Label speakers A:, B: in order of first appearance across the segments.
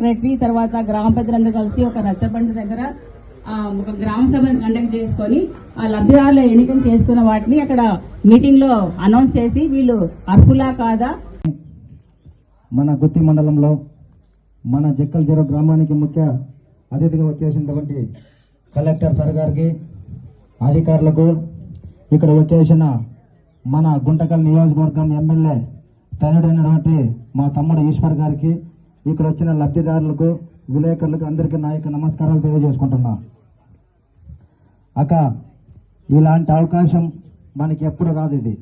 A: Secretary తర్వాత గ్రామ పెద్దలందరూ కలిసి ఒక రచ్చబండి దగ్గర ఒక గ్రామ సభను కండక్ట్ చేసుకొని ఆ లబ్ధిదారుల ఎన్నికలు చేసుకున్న వాటిని అక్కడ మీటింగ్లో అనౌన్స్ చేసి వీళ్ళు అర్హులా కాదా?
B: మన గుత్తి మండలంలో మన జక్కల్ గ్రామానికి ముఖ్య అతిథిగా వచ్చేసినటువంటి కలెక్టర్ సార్ గారికి అధికారులకు ఇక్కడ వచ్చేసిన మన గుంటకల్ నియోజకవర్గం ఎమ్మెల్యే తనుడైనటువంటి మా తమ్ముడు ఈశ్వర్ గారికి ఇక్కడ వచ్చిన లబ్ధిదారులకు విలేకరులకు అందరికీ నా యొక్క నమస్కారాలు తెలియజేసుకుంటున్నా. అక్క ఇలాంటి అవకాశం మనకి ఎప్పుడు రాదు ఇది.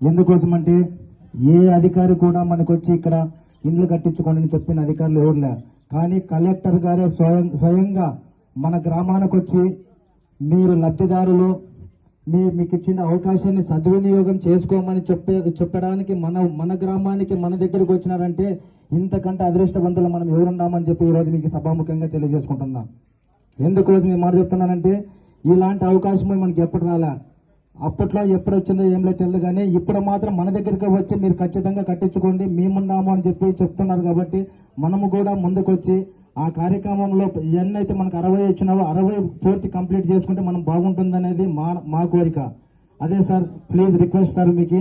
B: ఎందుకోసం అంటే ఏ అధికారి కూడా మనకు వచ్చి ఇక్కడ ఇండ్లు కట్టించుకోండి చెప్పిన అధికారులు ఎవరు కానీ కలెక్టర్ గారే స్వయం స్వయంగా మన గ్రామానికి వచ్చి మీరు లబ్ధిదారులు మీ మీకు ఇచ్చిన అవకాశాన్ని సద్వినియోగం చేసుకోమని చెప్పే చెప్పడానికి మన మన గ్రామానికి మన దగ్గరకు వచ్చినారంటే ఇంతకంటే అదృష్టవంతులు మనం ఎవరున్నామని చెప్పి ఈరోజు మీకు సభాముఖంగా తెలియజేసుకుంటున్నాం. ఎందుకోసం ఈ మాట చెప్తున్నానంటే ఇలాంటి అవకాశం మనకి ఎప్పుడు రాలా? అప్పట్లో ఎప్పుడు వచ్చిందో ఏం లేదు తెలియదు కానీ ఇప్పుడు మాత్రం మన దగ్గరికి వచ్చి మీరు ఖచ్చితంగా కట్టించుకోండి మేమున్నాము అని చెప్పి చెప్తున్నారు కాబట్టి మనము కూడా ముందుకొచ్చి ఆ కార్యక్రమంలో ఎన్నైతే మనకు అరవై వచ్చినావో అరవై పూర్తి కంప్లీట్ చేసుకుంటే మనం బాగుంటుందనేది మా మా కోరిక. అదే సార్ ప్లీజ్ రిక్వెస్ట్ సార్ మీకు.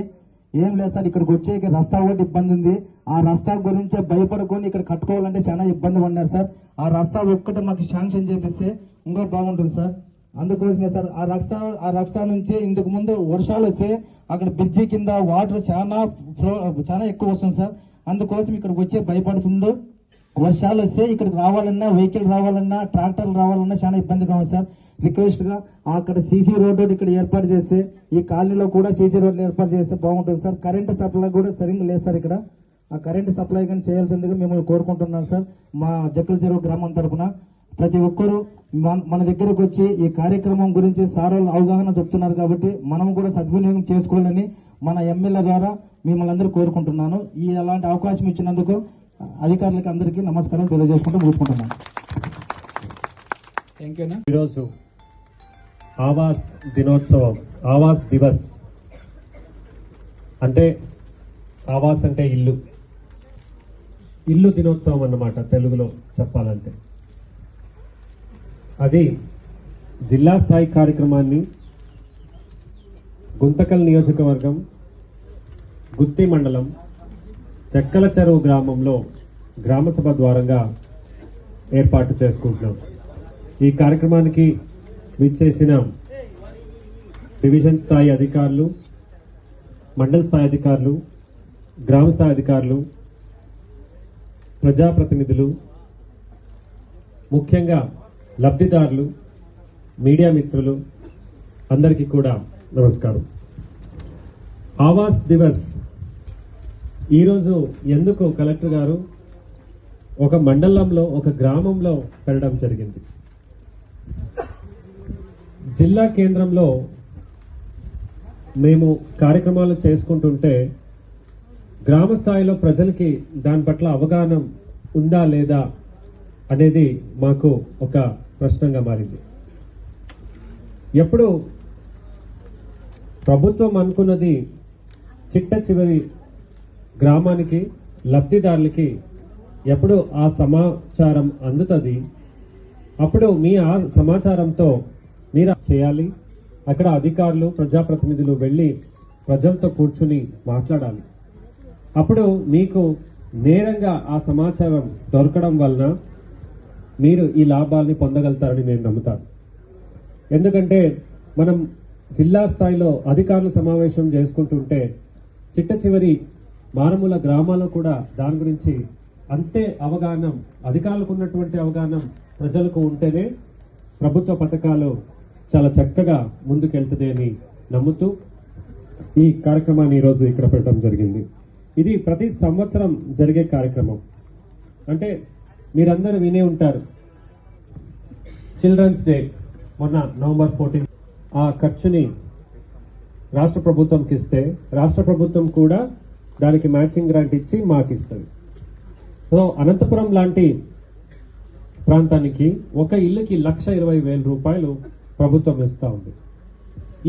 B: ఏం లేదు సార్ ఇక్కడికి వచ్చే రస్తా ఒకటి ఇబ్బంది ఉంది. ఆ రస్తా గురించే భయపడుకొని ఇక్కడ కట్టుకోవాలంటే చాలా ఇబ్బంది పడినారు సార్. ఆ రస్తా ఒక్కటి మాకు శాంక్షన్ చేపిస్తే ఇంకా బాగుంటుంది సార్. అందుకోసమే సార్ ఆ రస్తా ఆ రక్షా నుంచి ఇంతకు ముందు వర్షాలు వస్తే అక్కడ బ్రిడ్జి కింద వాటర్ చాలా ఫ్లో చాలా ఎక్కువ వస్తుంది సార్. అందుకోసం ఇక్కడికి వచ్చే భయపడుతుందో వర్షాలు వస్తే ఇక్కడికి రావాలన్నా వెహికల్ రావాలన్నా ట్రాక్టర్లు రావాలన్నా చాలా ఇబ్బందిగా ఉంది సార్. రిక్వెస్ట్గా అక్కడ సీసీ రోడ్డు ఇక్కడ ఏర్పాటు చేస్తే ఈ కాలనీలో కూడా సీసీ రోడ్లు ఏర్పాటు చేస్తే బాగుంటుంది సార్. కరెంటు సప్లై కూడా సరిగ్గా లేదు సార్ ఇక్కడ. ఆ కరెంటు సప్లై కానీ చేయాల్సిందిగా మిమ్మల్ని కోరుకుంటున్నాం సార్. మా జక్కల చెరువు గ్రామం తరఫున ప్రతి ఒక్కరూ మన మన దగ్గరకు వచ్చి ఈ కార్యక్రమం గురించి సార్ వాళ్ళు అవగాహన చెప్తున్నారు కాబట్టి మనం కూడా సద్వినియోగం చేసుకోవాలని మన ఎమ్మెల్యే ద్వారా మిమ్మల్ని అందరూ కోరుకుంటున్నాను. ఈ అలాంటి అవకాశం ఇచ్చినందుకు అధికారులకి అందరికీ నమస్కారం తెలియజేసుకుంటూ ముగించుకుంటున్నాను
C: థ్యాంక్ యూనా
D: ఈరోజు ఆవాస్ దినోత్సవం ఆవాస్ దివస్. అంటే ఆవాస్ అంటే ఇల్లు. ఇల్లు దినోత్సవం అన్నమాట తెలుగులో చెప్పాలంటే. అది జిల్లా స్థాయి కార్యక్రమాన్ని గుంతకల్ నియోజకవర్గం గుత్తి మండలం చెక్కల చెరువు గ్రామంలో గ్రామసభ ద్వారంగా ఏర్పాటు చేసుకుంటున్నాం. ఈ కార్యక్రమానికి విచ్చేసిన డివిజన్ స్థాయి అధికారులు మండల స్థాయి అధికారులు గ్రామ స్థాయి అధికారులు ప్రజాప్రతినిధులు ముఖ్యంగా లబ్ధిదారులు మీడియా మిత్రులు అందరికీ కూడా నమస్కారం. ఆవాస్ దివస్ ఈరోజు ఎందుకు కలెక్టర్ గారు ఒక మండలంలో ఒక గ్రామంలో పెట్టడం జరిగింది? జిల్లా కేంద్రంలో మేము కార్యక్రమాలు చేసుకుంటుంటే గ్రామ స్థాయిలో ప్రజలకి దాని పట్ల అవగాహన ఉందా లేదా అనేది మాకు ఒక ప్రశ్నగా మారింది. ఎప్పుడు ప్రభుత్వం అనుకున్నది చిట్ట చివరి గ్రామానికి లబ్ధిదారులకి ఎప్పుడు ఆ సమాచారం అందుతుంది. అప్పుడు మీ ఆ సమాచారంతో మీరు చేయాలి. అక్కడ అధికారులు ప్రజాప్రతినిధులు వెళ్ళి ప్రజలతో కూర్చుని మాట్లాడాలి. అప్పుడు మీకు నేరంగా ఆ సమాచారం దొరకడం వలన మీరు ఈ లాభాల్ని పొందగలుగుతారని నేను నమ్ముతాను. ఎందుకంటే మనం జిల్లా స్థాయిలో అధికారులు సమావేశం చేసుకుంటుంటే చిట్ట చివరి మారుమూల గ్రామాల్లో కూడా దాని గురించి అంతే అవగాహన అధికారులకు ఉన్నటువంటి అవగాహన ప్రజలకు ఉంటేనే ప్రభుత్వ పథకాలు చాలా చక్కగా ముందుకెళ్తుంది అని నమ్ముతూ ఈ కార్యక్రమాన్ని ఈరోజు ఇక్కడ పెట్టడం జరిగింది. ఇది ప్రతి సంవత్సరం జరిగే కార్యక్రమం. అంటే మీరందరూ వినే ఉంటారు. చిల్డ్రన్స్ డే మొన్న నవంబర్ ఫోర్టీన్ ఆ ఖర్చుని రాష్ట్ర ప్రభుత్వంకి ఇస్తే రాష్ట్ర ప్రభుత్వం కూడా దానికి మ్యాచింగ్ గ్రాంట్ ఇచ్చి మాకు ఇస్తుంది. సో అనంతపురం లాంటి ప్రాంతానికి ఒక ఇల్లుకి లక్ష ఇరవై వేల రూపాయలు ప్రభుత్వం ఇస్తూ ఉంది.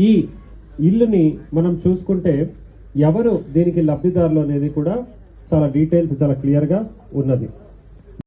D: ఈ ఇల్లుని మనం చూసుకుంటే ఎవరు దీనికి లబ్ధిదారులు అనేది కూడా చాలా డీటెయిల్స్ చాలా క్లియర్గా ఉన్నది.